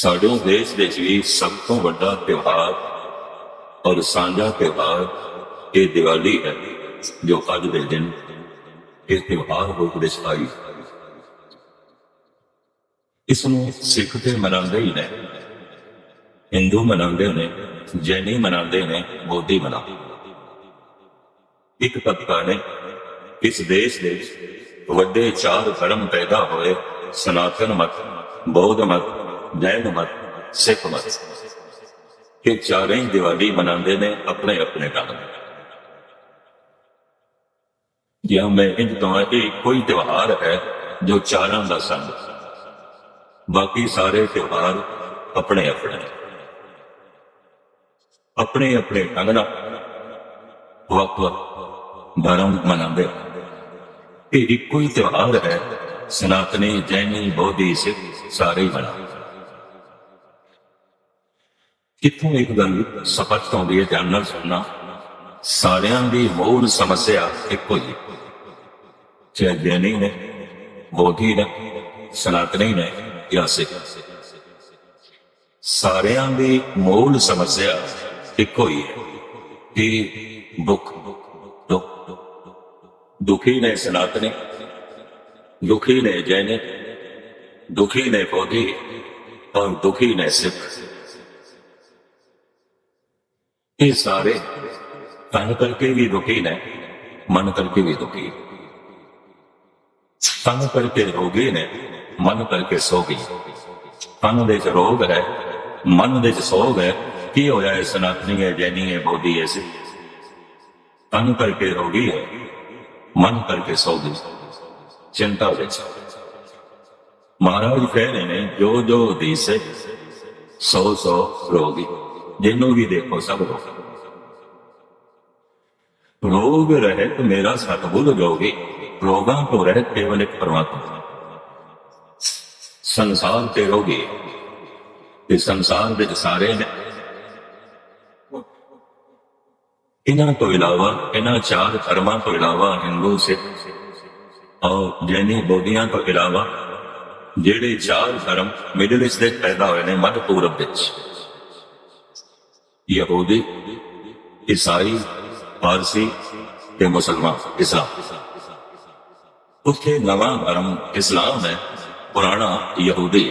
ਸਾਡੇ ਦੇਸ਼ ਵਿੱਚ ਵੀ ਸਭ ਤੋਂ ਵੱਡਾ ਤਿਉਹਾਰ ਔਰ ਸਾਂਝਾ ਤਿਉਹਾਰ ਇਹ ਦੀਵਾਲੀ ਹੈ, ਜੋ ਅੱਜ ਦੇ ਦਿਨ ਇਹ ਤਿਉਹਾਰ ਰੂਪ ਵਿੱਚ ਆਈ। ਇਸ ਨੂੰ ਸਿੱਖ ਤੇ ਮਨਾਉਂਦੇ ਹੀ ਨੇ, ਹਿੰਦੂ ਮਨਾਉਂਦੇ ਨੇ, ਜੈਨੀ ਮਨਾਉਂਦੇ ਨੇ ਬੋਧੀ ਮਨਾਉਂਦੇ ਇੱਕ ਤਬਕਾ ਨੇ, ਇਸ ਦੇਸ਼ ਦੇ ਵੱਡੇ ਚਾਰ ਧਰਮ ਪੈਦਾ ਹੋਏ, ਸਨਾਤਨ ਮਤ, ਬੌਧ ਮਤ ਜੈਨ ਮਤ ਸਿੱਖ ਮਤ ਇਹ ਚਾਰੇ ਹੀ ਦੀਵਾਲੀ ਮਨਾਉਂਦੇ ਨੇ ਆਪਣੇ ਆਪਣੇ ਢੰਗ ਨਾਲ ਜਾਂ ਮੈਂ ਇੰਜ ਕਹਾਂ ਕਿ ਕੋਈ ਤਿਉਹਾਰ ਹੈ ਜੋ ਚਾਰਾਂ ਦਾ ਸੰਗ। ਬਾਕੀ ਸਾਰੇ ਤਿਉਹਾਰ ਆਪਣੇ ਆਪਣੇ। ਆਪਣੇ ਆਪਣੇ ਢੰਗ ਨਾਲ ਵਕਤ ਵਕਤ ਧਰਮ ਮਨਾਉਂਦੇ ਇਹ ਇੱਕੋ ਹੀ ਤਿਉਹਾਰ ਹੈ, ਸਨਾਤਨੀ, ਜੈਨੀ, ਬੋਧੀ, ਸਿੱਖ ਸਾਰੇ ਹੀ ਮਨਾਉਂਦੇ ਕਿੱਥੋਂ ਇੱਕ ਗੱਲ ਸਪਸ਼ਟ ਤੋਂ ਹੈ ਧਿਆਨ ਸੁਣਨਾ। ਸਾਰਿਆਂ ਦੀ ਮੂਲ ਸਮੱਸਿਆ ਇੱਕੋ ਹੀ ਚਾਹੇ ਜੈਨੀ ਨੇ, ਬੋਧੀ ਨੇ, ਸਨਾਤਨੀ ਨੇ ਜਾਂ ਸਿੱਖ। ਸਾਰਿਆਂ ਦੀ ਮੂਲ ਸਮੱਸਿਆ ਇੱਕੋ ਹੀ ਹੈ ਕਿ ਦੁੱਖ। ਦੁੱਖ ਦੁਖੀ ਨੇ ਸਨਾਤਨੀ, ਦੁਖੀ ਨੇ ਜੈਨ ਦੁਖੀ ਨੇ ਬੋਧੀ ਔਰ ਦੁਖੀ ਨੇ ਸਿੱਖ। ਇਹ ਸਾਰੇ ਤਨ ਕਰਕੇ ਵੀ ਦੁਖੀ ਨੇ, ਮਨ ਕਰਕੇ ਵੀ ਦੁਖੀ। ਤਨ ਕਰਕੇ ਰੋਗੀ ਨੇ, ਮਨ ਕਰਕੇ ਸੋਗੀ। ਤਨ ਦੇ ਚ ਰੋਗ ਹੈ, ਮਨ ਦੇ ਚ ਸੋਗ ਹੈ। ਕੀ ਹੋਇਆ ਹੈ ਸਨਾਤਨੀ ਹੈ ਜੈਨੀ ਹੈ ਬੋਧੀ ਹੈ ਸੀ? ਤਨ ਕਰਕੇ ਰੋਗੀ ਹੈ, ਮਨ ਕਰਕੇ ਸੋਗੀ। ਚਿੰਤਾ ਵਿੱਚ। ਮਹਾਰਾਜ ਕਹਿ ਰਹੇ ਨੇ ਜੋ ਜੋ ਦਿਸੇ ਸੋ ਸੋ ਰੋਗੀ। ਜਿਹਨੂੰ ਵੀ ਦੇਖੋ ਸਭ ਰੋਗ ਰੋਗ ਰਹਿਤ ਮੇਰਾ ਸਤਿਗੁਰ ਜੋਗੀ ਰੋਗਾਂ ਤੋਂ ਰਹਿਤ ਕੇਵਲ ਇੱਕ ਪਰਮਾਤਮਾ। ਸੰਸਾਰ ਤੇ ਰੋਗੀ ਇਹ ਸੰਸਾਰ ਵਿੱਚ ਸਾਰੇ ਨੇ। ਇਹਨਾਂ ਤੋਂ ਇਲਾਵਾ, ਇਹਨਾਂ ਚਾਰ ਧਰਮਾਂ ਤੋਂ ਇਲਾਵਾ ਹਿੰਦੂ, ਸਿੱਖ, ਔਰ ਜੈਨੀ ਬੋਧੀਆਂ ਤੋਂ ਇਲਾਵਾ, ਜਿਹੜੇ ਚਾਰ ਧਰਮ ਮਿਡਲ ਈਸਟ ਦੇ ਪੈਦਾ ਹੋਏ ਨੇ, ਮੱਧ ਪੂਰਬ ਵਿੱਚ। یہودی عیسائی پارسی کے مسلمان اسلام اس کے نواں گرم اسلام ہے پرانا یہودی۔